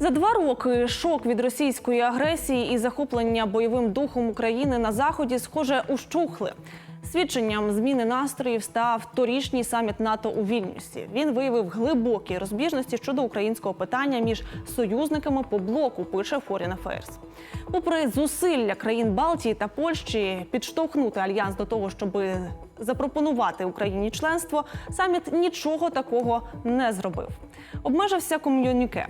За два роки шок від російської агресії і захоплення бойовим духом України на заході, схоже, ущухли. Свідченням зміни настроїв став торішній саміт НАТО у Вільнюсі. Він виявив глибокі розбіжності щодо українського питання між союзниками по блоку. Пише Foreign Affairs. Попри зусилля країн Балтії та Польщі підштовхнути альянс до того, щоб запропонувати Україні членство, саміт нічого такого не зробив. Обмежився ком'юніке.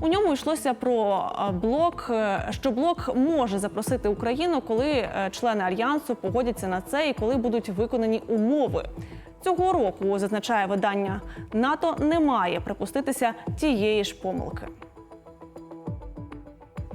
У ньому йшлося про е, блок, е, що блок може запросити Україну, коли е, члени альянсу погодяться на це і коли будуть виконані умови. Цього року зазначає видання НАТО не має припуститися тієї ж помилки.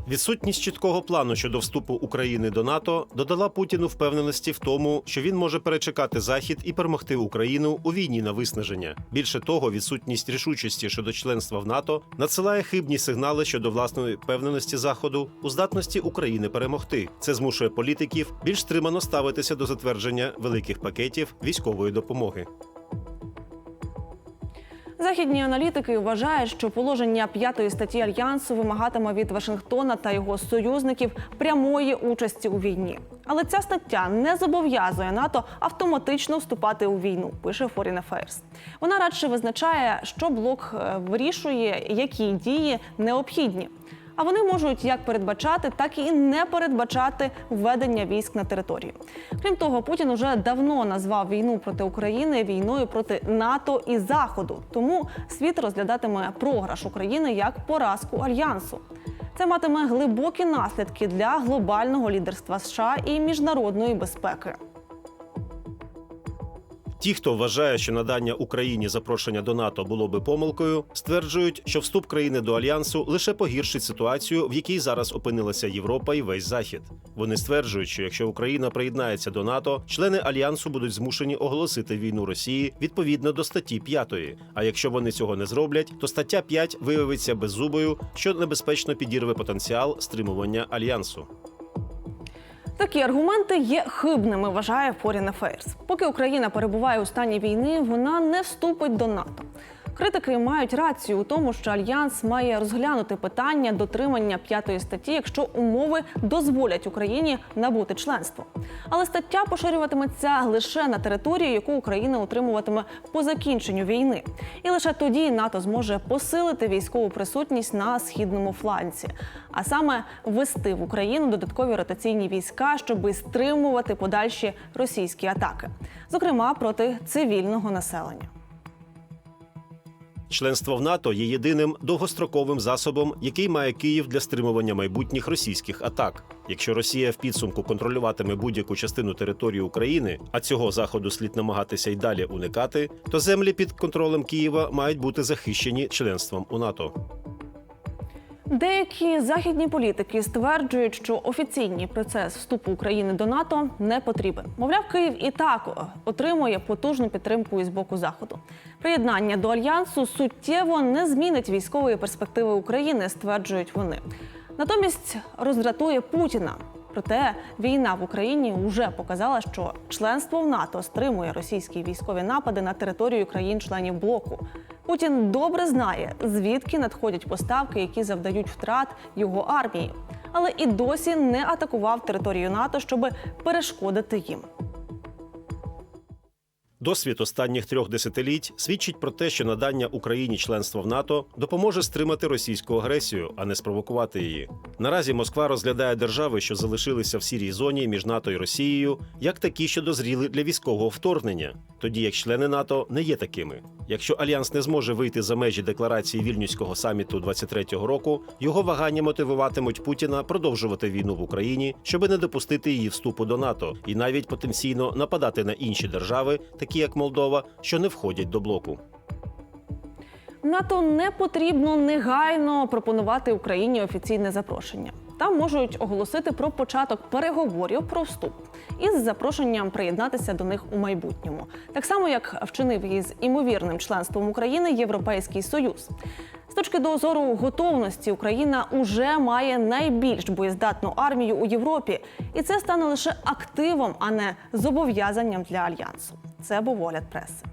Відсутність чіткого плану щодо вступу України до НАТО додала Путіну впевненості в тому, що він може перечекати захід і перемогти Україну у війні на виснаження. Більше того, відсутність рішучості щодо членства в НАТО надсилає хибні сигнали щодо власної впевненості заходу у здатності України перемогти. Це змушує політиків більш стримано ставитися до затвердження великих пакетів військової допомоги. Західні аналітики вважають, що положення п'ятої статті альянсу вимагатиме від Вашингтона та його союзників прямої участі у війні. Але ця стаття не зобов'язує НАТО автоматично вступати у війну. Пише Foreign Affairs. Вона радше визначає, що блок е, вирішує, які дії необхідні. А вони можуть як передбачати, так і не передбачати введення військ на територію. Крім того, Путін уже давно назвав війну проти України війною проти НАТО і Заходу. Тому світ розглядатиме програш України як поразку альянсу. Це матиме глибокі наслідки для глобального лідерства США і міжнародної безпеки. Ті, хто вважає, що надання Україні запрошення до НАТО було би помилкою, стверджують, що вступ країни до альянсу лише погіршить ситуацію, в якій зараз опинилася Європа і весь захід. Вони стверджують, що якщо Україна приєднається до НАТО, члени альянсу будуть змушені оголосити війну Росії відповідно до статті 5. А якщо вони цього не зроблять, то стаття 5 виявиться беззубою, що небезпечно підірве потенціал стримування альянсу. Такі аргументи є хибними, вважає Foreign Affairs. Поки Україна перебуває у стані війни, вона не вступить до НАТО. Критики мають рацію у тому, що альянс має розглянути питання дотримання п'ятої статті, якщо умови дозволять Україні набути членство. Але стаття поширюватиметься лише на територію, яку Україна утримуватиме по закінченню війни. І лише тоді НАТО зможе посилити військову присутність на східному фланці, а саме ввести в Україну додаткові ротаційні війська, щоб стримувати подальші російські атаки, зокрема проти цивільного населення. Членство в НАТО є єдиним довгостроковим засобом, який має Київ для стримування майбутніх російських атак. Якщо Росія в підсумку контролюватиме будь-яку частину території України, а цього заходу слід намагатися й далі уникати, то землі під контролем Києва мають бути захищені членством у НАТО. Деякі західні політики стверджують, що офіційний процес вступу України до НАТО не потрібен. Мовляв, Київ і так отримує потужну підтримку із боку заходу. Приєднання до альянсу суттєво не змінить військової перспективи України, стверджують вони. Натомість роздратує Путіна. Проте війна в Україні вже показала, що членство в НАТО стримує російські військові напади на територію країн-членів блоку. Путін добре знає, звідки надходять поставки, які завдають втрат його армії, але і досі не атакував територію НАТО, щоб перешкодити їм. Досвід останніх трьох десятиліть свідчить про те, що надання Україні членства в НАТО допоможе стримати російську агресію, а не спровокувати її. Наразі Москва розглядає держави, що залишилися в сірій зоні між НАТО і Росією, як такі, що дозріли для військового вторгнення, тоді як члени НАТО не є такими. Якщо альянс не зможе вийти за межі декларації вільнюського саміту 23-го року, його вагання мотивуватимуть Путіна продовжувати війну в Україні, щоби не допустити її вступу до НАТО, і навіть потенційно нападати на інші держави, такі як Молдова, що не входять до блоку. НАТО не потрібно негайно пропонувати Україні офіційне запрошення. Там можуть оголосити про початок переговорів про вступ із запрошенням приєднатися до них у майбутньому, так само як вчинив із імовірним членством України Європейський Союз. З точки до зору готовності Україна уже має найбільш боєздатну армію у Європі, і це стане лише активом, а не зобов'язанням для альянсу. Це був огляд преси.